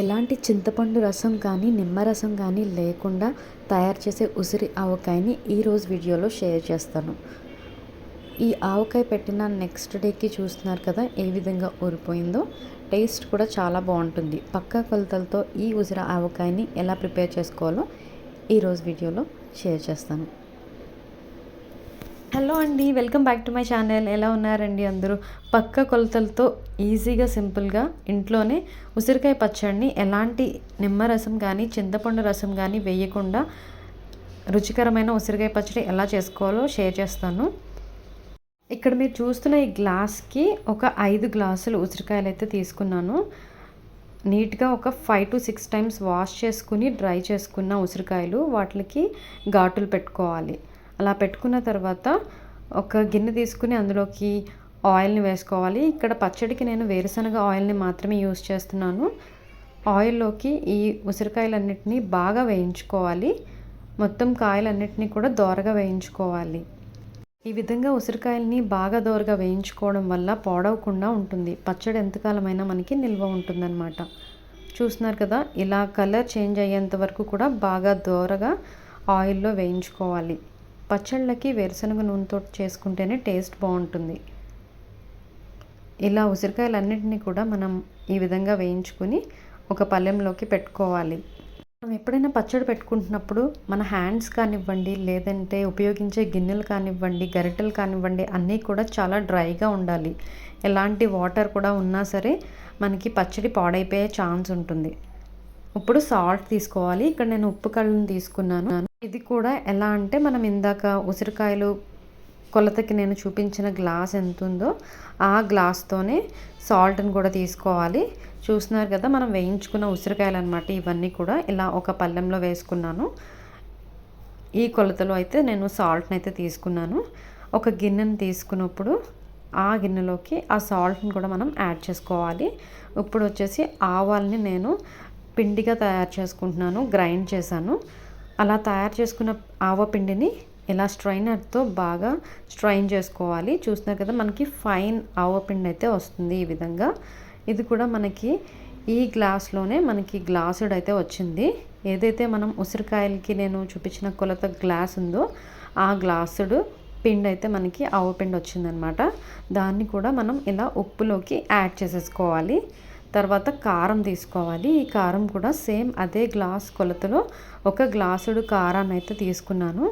ఎలాంటి చింతపండు రసం కానీ నిమ్మరసం కానీ లేకుండా తయారు చేసే ఉసిరి ఆవకాయని ఈరోజు వీడియోలో షేర్ చేస్తాను. ఈ ఆవకాయ పెట్టిన నెక్స్ట్ డేకి చూస్తున్నారు కదా ఏ విధంగా ఊరిపోయిందో. టేస్ట్ కూడా చాలా బాగుంటుంది. పక్కా కొలతలతో ఈ ఉసిరి ఆవకాయని ఎలా ప్రిపేర్ చేసుకోవాలో ఈరోజు వీడియోలో షేర్ చేస్తాను. హలో అండి welcome back to my channel. ఎలా ఉన్నారండి అందరూ? పక్క కొలతలతో ఈజీగా సింపుల్గా ఇంట్లోనే ఉసిరికాయ పచ్చడిని ఎలాంటి నిమ్మరసం కానీ చింతపండు రసం కానీ వేయకుండా రుచికరమైన ఉసిరికాయ పచ్చడి ఎలా చేసుకోవాలో షేర్ చేస్తాను. ఇక్కడ మీరు చూస్తున్న ఈ గ్లాస్కి ఒక ఐదు గ్లాసులు ఉసిరికాయలు అయితే తీసుకున్నాను. నీట్గా ఒక five to six times wash చేసుకుని డ్రై చేసుకున్న ఉసిరికాయలు వాటికి ఘాటులు పెట్టుకోవాలి. అలా పెట్టుకున్న తర్వాత ఒక గిన్నె తీసుకుని అందులోకి ఆయిల్ని వేసుకోవాలి. ఇక్కడ పచ్చడికి నేను వేరుశనగ ఆయిల్ని మాత్రమే యూస్ చేస్తున్నాను. ఆయిల్లోకి ఈ ఉసిరికాయలన్నిటినీ బాగా వేయించుకోవాలి. మొత్తం కాయలన్నిటినీ కూడా దోరగా వేయించుకోవాలి. ఈ విధంగా ఉసిరికాయల్ని బాగా దోరగా వేయించుకోవడం వల్ల పాడవకుండా ఉంటుంది. పచ్చడి ఎంతకాలమైనా మనకి నిల్వ ఉంటుందన్నమాట. చూస్తున్నారు కదా ఇలా కలర్ చేంజ్ అయ్యేంత వరకు కూడా బాగా దోరగా ఆయిల్లో వేయించుకోవాలి. పచ్చళ్ళకి వేరుశనగ నూనెతో చేసుకుంటేనే టేస్ట్ బాగుంటుంది. ఇలా ఉసిరికాయలన్నింటినీ కూడా మనం ఈ విధంగా వేయించుకొని ఒక పళ్ళెంలోకి పెట్టుకోవాలి. మనం ఎప్పుడైనా పచ్చడి పెట్టుకుంటున్నప్పుడు మన హ్యాండ్స్ కానివ్వండి లేదంటే ఉపయోగించే గిన్నెలు కానివ్వండి గరిటెలు కానివ్వండి అన్నీ కూడా చాలా డ్రైగా ఉండాలి. ఎలాంటి వాటర్ కూడా ఉన్నా సరే మనకి పచ్చడి పాడైపోయే ఛాన్స్ ఉంటుంది. ఇప్పుడు సాల్ట్ తీసుకోవాలి. ఇక్కడ నేను ఉప్పు కళ్ళను తీసుకున్నాను. ఇది కూడా ఎలా అంటే మనం ఇందాక ఉసిరికాయలు కొలతకి నేను చూపించిన గ్లాస్ ఎంత ఉందో ఆ గ్లాస్తోనే సాల్ట్ని కూడా తీసుకోవాలి. చూస్తున్నారు కదా మనం వేయించుకున్న ఉసిరికాయలు అనమాట ఇవన్నీ కూడా ఇలా ఒక పళ్ళెంలో వేసుకున్నాను. ఈ కొలతలో అయితే నేను సాల్ట్ని అయితే తీసుకున్నాను. ఒక గిన్నెను తీసుకున్నప్పుడు ఆ గిన్నెలోకి ఆ సాల్ట్ని కూడా మనం యాడ్ చేసుకోవాలి. ఇప్పుడు వచ్చేసి ఆవాల్ని నేను పిండిగా తయారు చేసుకుంటున్నాను గ్రైండ్ చేశాను. అలా తయారు చేసుకున్న ఆవ పిండిని ఇలా స్ట్రైనర్తో బాగా స్ట్రైన్ చేసుకోవాలి. చూస్తున్నారు కదా మనకి ఫైన్ ఆవ పిండి అయితే వస్తుంది ఈ విధంగా. ఇది కూడా మనకి ఈ గ్లాస్లోనే మనకి గ్లాసుడ్ అయితే వచ్చింది. ఏదైతే మనం ఉసిరికాయలకి నేను చూపించిన కొలత గ్లాస్ ఉందో ఆ గ్లాసుడు పిండి అయితే మనకి ఆవ పిండి వచ్చిందనమాట. దాన్ని కూడా మనం ఇలా ఉప్పులోకి యాడ్ చేసేసుకోవాలి. తర్వాత కారం తీసుకోవాలి. ఈ కారం కూడా సేమ్ అదే గ్లాస్ కొలతలో ఒక గ్లాసుడు కారాన్ని అయితే తీసుకున్నాను.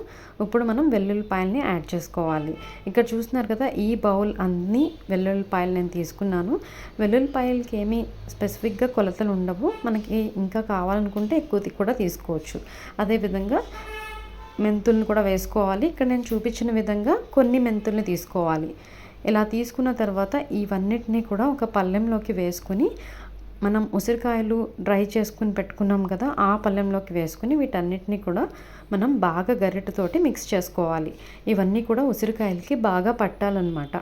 ఇప్పుడు మనం వెల్లుల్లిపాయలని యాడ్ చేసుకోవాలి. ఇక్కడ చూస్తున్నారు కదా ఈ బౌల్ అన్ని వెల్లుల్లిపాయలు నేను తీసుకున్నాను. వెల్లుల్లిపాయలకి ఏమీ స్పెసిఫిక్గా కొలతలు ఉండవు. మనకి ఇంకా కావాలనుకుంటే ఎక్కువ కూడా తీసుకోవచ్చు. అదేవిధంగా మెంతుల్ని కూడా వేసుకోవాలి. ఇక్కడ నేను చూపించిన విధంగా కొన్ని మెంతుల్ని తీసుకోవాలి. ఇలా తీసుకున్న తర్వాత ఇవన్నిటినీ కూడా ఒక పళ్ళెంలోకి వేసుకుని మనం ఉసిరికాయలు డ్రై చేసుకుని పెట్టుకున్నాం కదా ఆ పళ్ళెంలోకి వేసుకుని వీటన్నిటిని కూడా మనం బాగా గరిటతోటి మిక్స్ చేసుకోవాలి. ఇవన్నీ కూడా ఉసిరికాయలకి బాగా పట్టాలన్నమాట.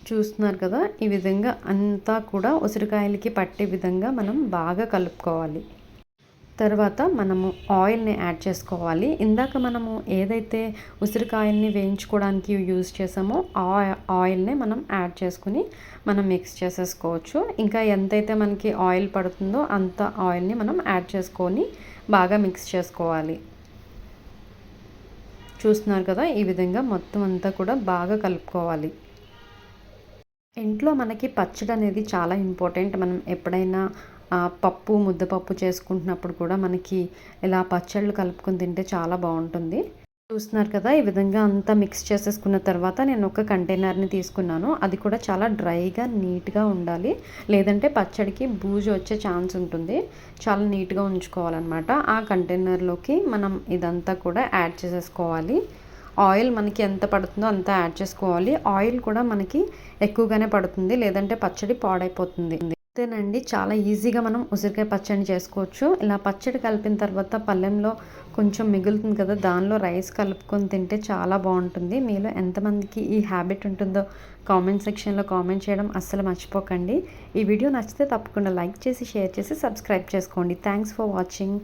చూస్తున్నారు కదా ఈ విధంగా అంతా కూడా ఉసిరికాయలకి పట్టే విధంగా మనం బాగా కలుపుకోవాలి. తర్వాత మనము ఆయిల్ని యాడ్ చేసుకోవాలి. ఇందాక మనము ఏదైతే ఉసిరికాయల్ని వేయించుకోవడానికి యూజ్ చేసామో ఆ ఆయిల్ని మనం యాడ్ చేసుకుని మనం మిక్స్ చేసేసుకోవచ్చు. ఇంకా ఎంతైతే మనకి ఆయిల్ పడుతుందో అంత ఆయిల్ని మనం యాడ్ చేసుకొని బాగా మిక్స్ చేసుకోవాలి. చూస్తున్నారు కదా ఈ విధంగా మొత్తం అంతా కూడా బాగా కలుపుకోవాలి. ఇంట్లో మనకి పచ్చడి అనేది చాలా ఇంపార్టెంట్. మనం ఎప్పుడైనా పప్పు ముద్దపప్పు చేసుకుంటున్నప్పుడు కూడా మనకి ఇలా పచ్చళ్ళు కలుపుకొని తింటే చాలా బాగుంటుంది. చూస్తున్నారు కదా ఈ విధంగా అంతా మిక్స్ చేసేసుకున్న తర్వాత నేను ఒక కంటైనర్ని తీసుకున్నాను. అది కూడా చాలా డ్రైగా నీట్గా ఉండాలి. లేదంటే పచ్చడికి బూజు వచ్చే ఛాన్స్ ఉంటుంది. చాలా నీట్గా ఉంచుకోవాలన్నమాట. ఆ కంటైనర్లోకి మనం ఇదంతా కూడా యాడ్ చేసేసుకోవాలి. ఆయిల్ మనకి ఎంత పడుతుందో అంత యాడ్ చేసుకోవాలి. ఆయిల్ కూడా మనకి ఎక్కువగానే పడుతుంది. లేదంటే పచ్చడి పాడైపోతుంది. అంతేనండి. చాలా ఈజీగా మనం ఉసిరికాయ పచ్చడి చేసుకోవచ్చు. ఇలా పచ్చడి కలిపిన తర్వాత పళ్ళెంలో కొంచెం మిగులుతుంది కదా దానిలో రైస్ కలుపుకొని తింటే చాలా బాగుంటుంది. మీలో ఎంతమందికి ఈ హ్యాబిట్ ఉంటుందో కామెంట్ సెక్షన్లో కామెంట్ చేయడం అస్సలు మర్చిపోకండి. ఈ వీడియో నచ్చితే తప్పకుండా లైక్ చేసి షేర్ చేసి సబ్స్క్రైబ్ చేసుకోండి. Thanks for watching.